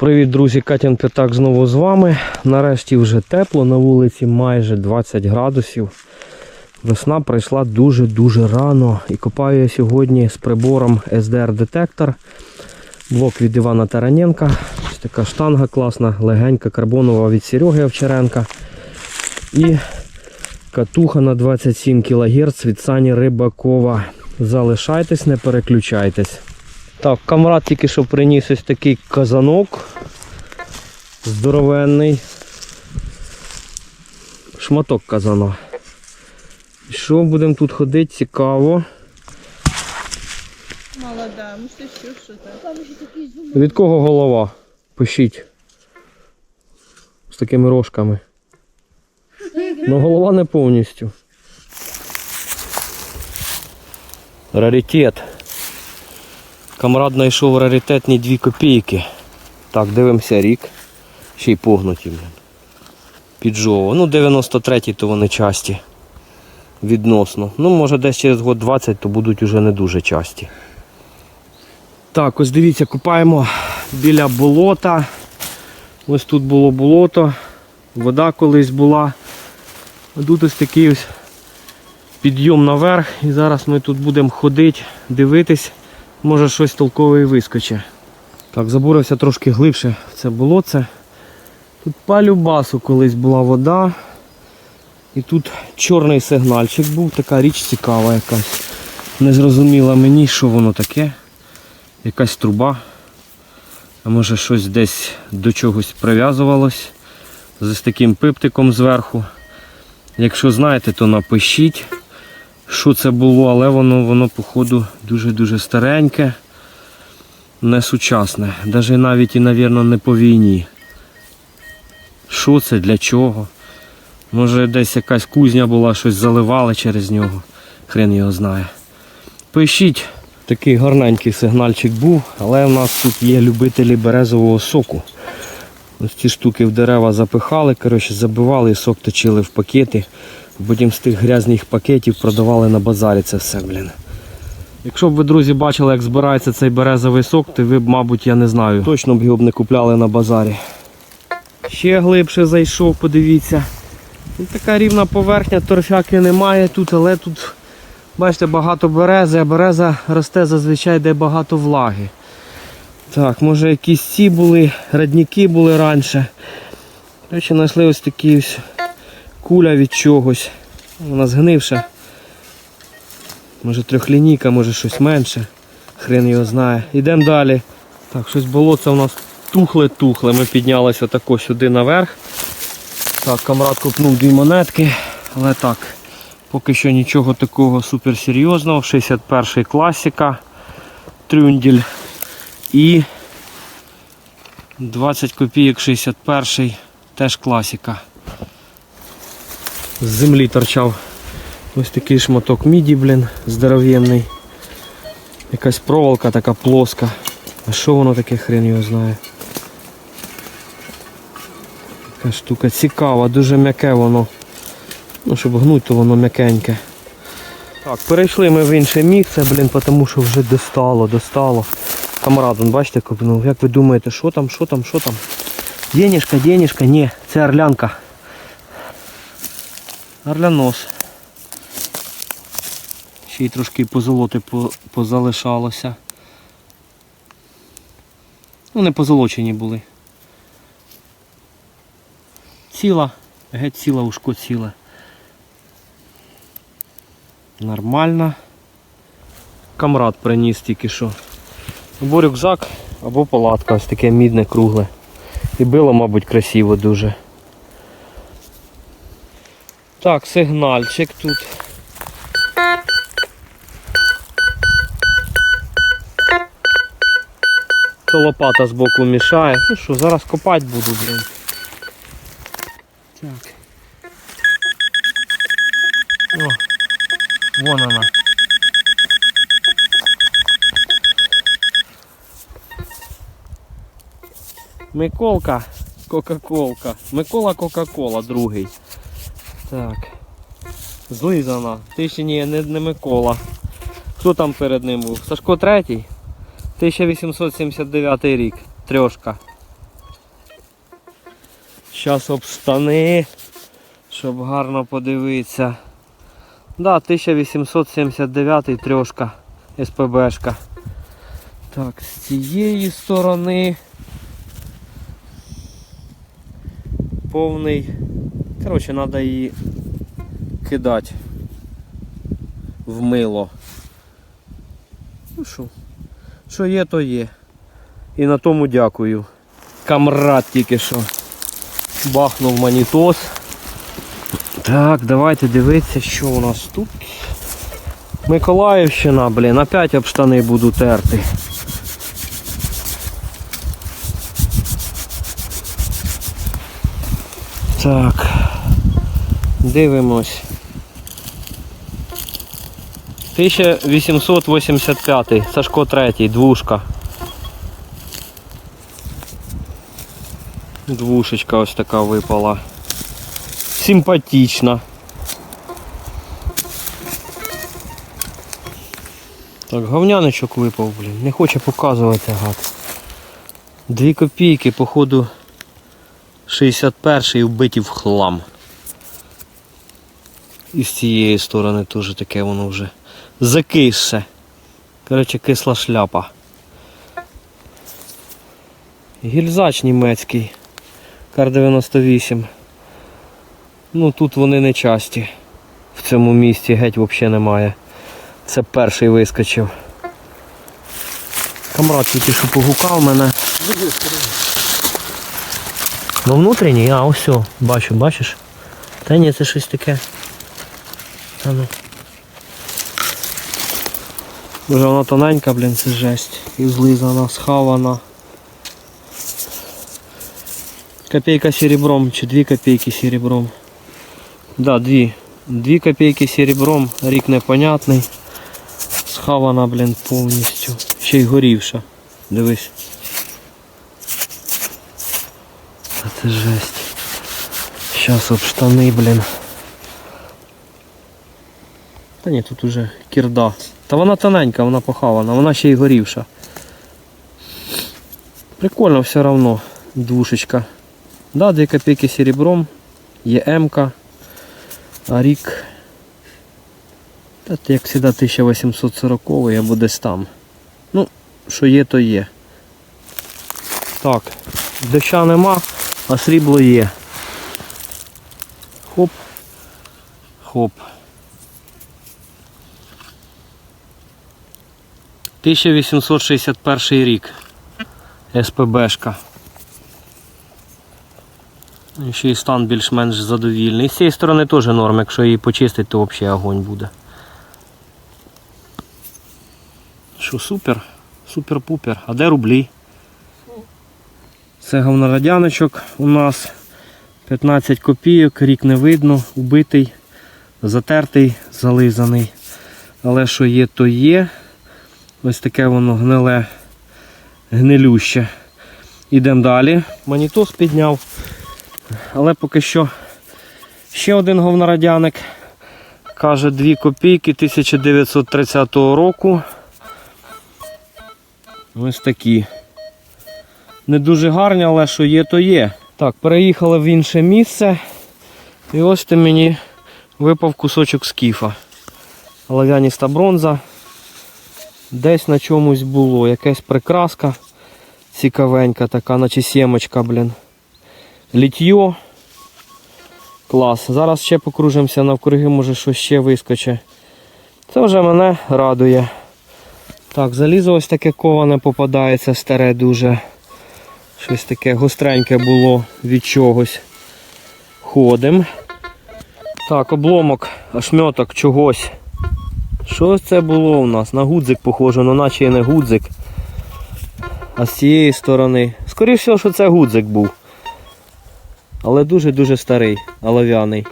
Привіт, друзі! Катян П'ятак знову з вами. Нарешті вже тепло, на вулиці майже 20 градусів. Весна прийшла дуже-дуже рано. І копаю я сьогодні з прибором SDR-детектор. Блок від Івана Тараненка. Ось така штанга класна, легенька, карбонова від Сереги Овчаренка. І катуха на 27 кГц від Сані Рибакова. Залишайтесь, не переключайтесь. Так, камрад тільки що приніс ось такий казанок. Здоровенний. Шматок казана. І Що будемо тут ходити, цікаво. Молода, муси ще що так. Там ще такий зум. Від кого голова? Пишіть. З такими рожками. Ну голова не повністю. Раритет. Камрад знайшов раритетні 2 копійки. Так, дивимося рік. Ще й погнуті. Піджово. Ну, 93-ті то вони часті. Відносно. Ну, може десь через год 20 то будуть уже не дуже часті. Так, ось дивіться, купаємо біля болота. Ось тут було болото, вода колись була. А тут ось такий ось підйом наверх. І зараз ми тут будемо ходити, дивитись, може щось толкове і вискоче. Так, забурився трошки глибше це болоце. Тут по любасу колись була вода. І тут чорний сигнальчик був, така річ цікава якась. Не зрозуміла мені, що воно таке якась труба. А може щось десь до чогось прив'язувалось з таким пиптиком зверху. Якщо знаєте, то напишіть, що це було, але воно, воно походу, дуже-дуже стареньке, не сучасне. Навіть навіть і, мабуть, не по війні. Що це, для чого? Може десь якась кузня була, щось заливали через нього. Хрен його знає. Пишіть. Такий гарненький сигнальчик був, але в нас тут є любителі березового соку. Ось ці штуки в дерева запихали, коротше, забивали і сок точили в пакети. Потім з тих грязних пакетів продавали на базарі це все, блін. Якщо б ви, друзі, бачили, як збирається цей березовий сок, то ви б, мабуть, я не знаю. Точно б його б не купляли на базарі. Ще глибше зайшов, подивіться. Така рівна поверхня, торфяки немає тут, але тут Бачите, багато берези, а береза росте зазвичай, де багато влаги. Так, може якісь ці були, радніки були раніше. Речі, знайшли ось такі ось куля від чогось. Вона згнивша. Може трьохлінійка, може щось менше. Хрен його знає. Йдемо далі. Так, щось болото у нас тухле-тухле. Ми піднялися отако сюди наверх. Так, камрад купнув дві монетки, але так. Поки що нічого такого суперсерйозного. 61 класика, трюндель і 20 копійок 61 теж класика. З землі торчав ось такий шматок міді, блін, здоров'ємний. Якась проволока така плоска. А що воно таке хрен його знає? Така штука цікава, дуже м'яке воно. Ну, щоб гнуть, то воно м'якеньке. Так, перейшли ми в інше місце, блін, тому що вже достало, достало. Камрад, он, бачите, купнув. Як ви думаєте, що там, що там, що там? Денежка, денежка, ні, це орлянка. Орлянос. Ще й трошки позолоти позалишалося. Ну, не позолочені були. Ціла, геть ціла, ушко ціле. Нормально. Камрад приніс тільки що. Або рюкзак, або палатка, ось таке мідне, кругле. І було, мабуть, красиво дуже. Так, сигнальчик тут. То лопата збоку мішає. Ну що, зараз копати буду, блін. Так. О, Вон она. Миколка, Кока-Колка. Микола Кока-Кола, другий. Так. Злизана. Ти ще не, не Микола. Хто там перед ним був? Сашко третій? 1879 рік. Трьошка. Зараз об штани, щоб гарно подивитися. Да, 1879 трьошка СПБшка. Так, з цієї сторони. Повний. Коротше, треба її кидати в мило. Ну що, що є, то є. І на тому дякую. Камрад тільки що бахнув манітос. Так, давайте дивитися, що у нас тут. Миколаївщина, блін, опять об штани буду терти. Так. Дивимось. 1885, Сашко 3, двушка. Двушечка ось така випала. Симпатична. Так, говняничок випав, блін. Не хоче показувати гад. Дві копійки, походу, 61-й вбиті в хлам. І з цієї сторони теж таке воно вже закисше. Коротше, кисла шляпа. Гільзач німецький. Кар 98. Ну тут вони не часті. В цьому місці геть взагалі немає. Це перший вискочив. Камрад тільки що погукав мене. Ну внутрішній, а ось все, бачу, бачиш? Та ні, це щось таке. Ну. Дуже вона тоненька, блін, це жесть. І злизана, схавана. Копейка серебром, чи дві копейки серебром. Да, дві. Дві копейки серебром, рік непонятний. Схавана, блін, повністю. Ще й горівша. Дивись. Це жесть. Щас об штани, блін. Та ні, тут уже кірда. Та вона тоненька, вона похавана, вона ще й горівша. Прикольно все равно. Двушечка. Да, 2 копейки серебром. Є М-ка. А рік. Та як завжди 1840 або десь там. Ну, що є, то є. Так, доща нема, а срібло є. Хоп. Хоп. 1861 рік. СПБшка. Ще й стан більш-менш задовільний. З цієї сторони теж норм, якщо її почистити, то взагалі огонь буде. Що супер? Супер-пупер. А де рублі? Це говнорадяночок у нас 15 копійок, рік не видно, убитий, затертий, зализаний. Але що є, то є. Ось таке воно гниле, гнилюще. Ідемо далі. Манітос підняв. Але поки що ще один говнорадяник. Каже 2 копійки 1930 року. Ось такі. Не дуже гарні, але що є, то є. Так, переїхали в інше місце. І ось ти мені випав кусочок скіфа. Олов'яніста бронза. Десь на чомусь було. Якась прикраска цікавенька така, наче сімочка, блін. Літьо. Клас. Зараз ще покружимося навкруги, може щось ще вискоче. Це вже мене радує. Так, залізо ось таке коване попадається, старе дуже. Щось таке гостреньке було від чогось. Ходим. Так, обломок, ошметок чогось. Що це було у нас? На гудзик похоже, ну наче і не гудзик. А з цієї сторони. Скоріше всього, що це гудзик був. Але дуже-дуже старий, олов'яний.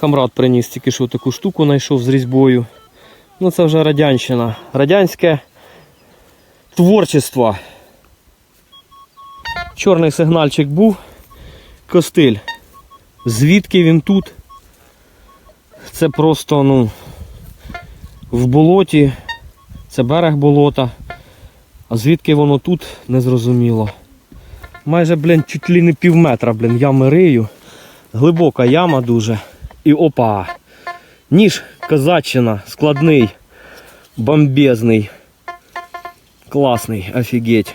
Камрад приніс тільки що таку штуку знайшов з різьбою. Ну це вже радянщина. Радянське творчество. Чорний сигнальчик був. Костиль. Звідки він тут? Це просто, ну, в болоті. Це берег болота. А звідки воно тут, незрозуміло. майже, блін, чуть ли не пів метра, блін, ями рию. Глибока яма дуже. І опа! Ніж козаччина, складний, бомбезний. Класний, офігеть.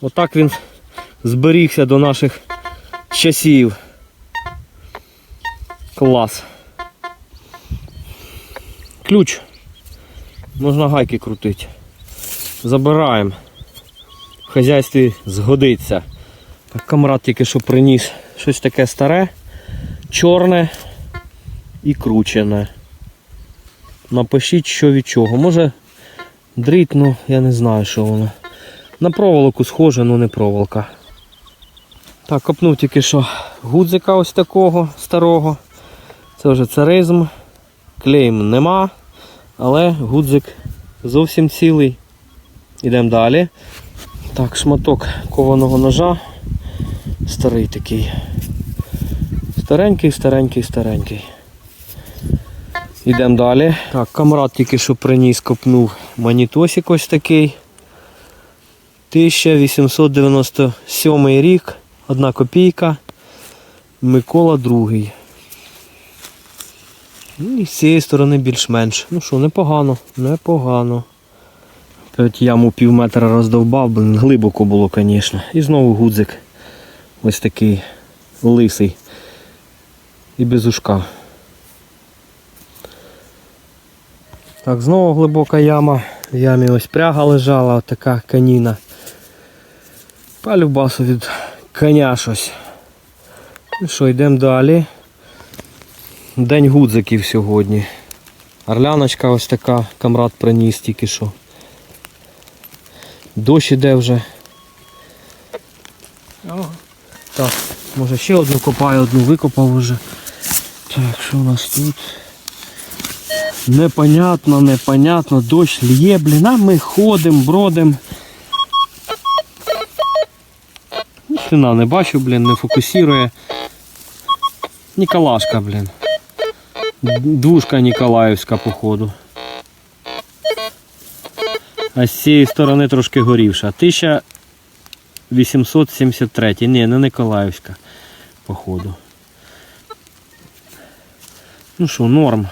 Отак він зберігся до наших часів. Клас. Ключ. Можна гайки крутити. Забираємо. В хазяйстві згодиться. Так, камрад тільки що приніс щось таке старе, чорне і кручене. Напишіть, що від чого. Може дріт, ну я не знаю, що воно. На проволоку схоже, але не проволока. Так, копнув тільки що гудзика ось такого старого. Це вже царизм. Клейм нема, але гудзик зовсім цілий. Ідемо далі. Так, шматок кованого ножа. Старий такий. Старенький, старенький, старенький. Йдемо далі. Так, камрад тільки що приніс, копнув манітосик ось такий. 1897 рік, одна копійка. Микола II. Ну, і з цієї сторони більш-менш. Ну що, непогано, непогано. Опять яму пів метра роздовбав, блин, глибоко було, звісно. І знову гудзик. Ось такий лисий. І без ушка. Так, знову глибока яма. В ямі ось пряга лежала, така каніна. Палюбасу від коня щось. Ну що, йдемо далі. День гудзиків сьогодні. Орляночка ось така, камрад приніс тільки що. Дощ іде вже. Так, може ще одну копаю, одну викопав вже. Так, що у нас тут? Непонятно, непонятно, дощ лє, блін, а ми ходимо, бродимо. Стіна не бачу, блін, не фокусує. Ніколашка, блін. Двушка Ніколаївська, походу. А з цієї сторони трошки горівша. 1873. Ні, не Николаївська, походу. Ну що, норм.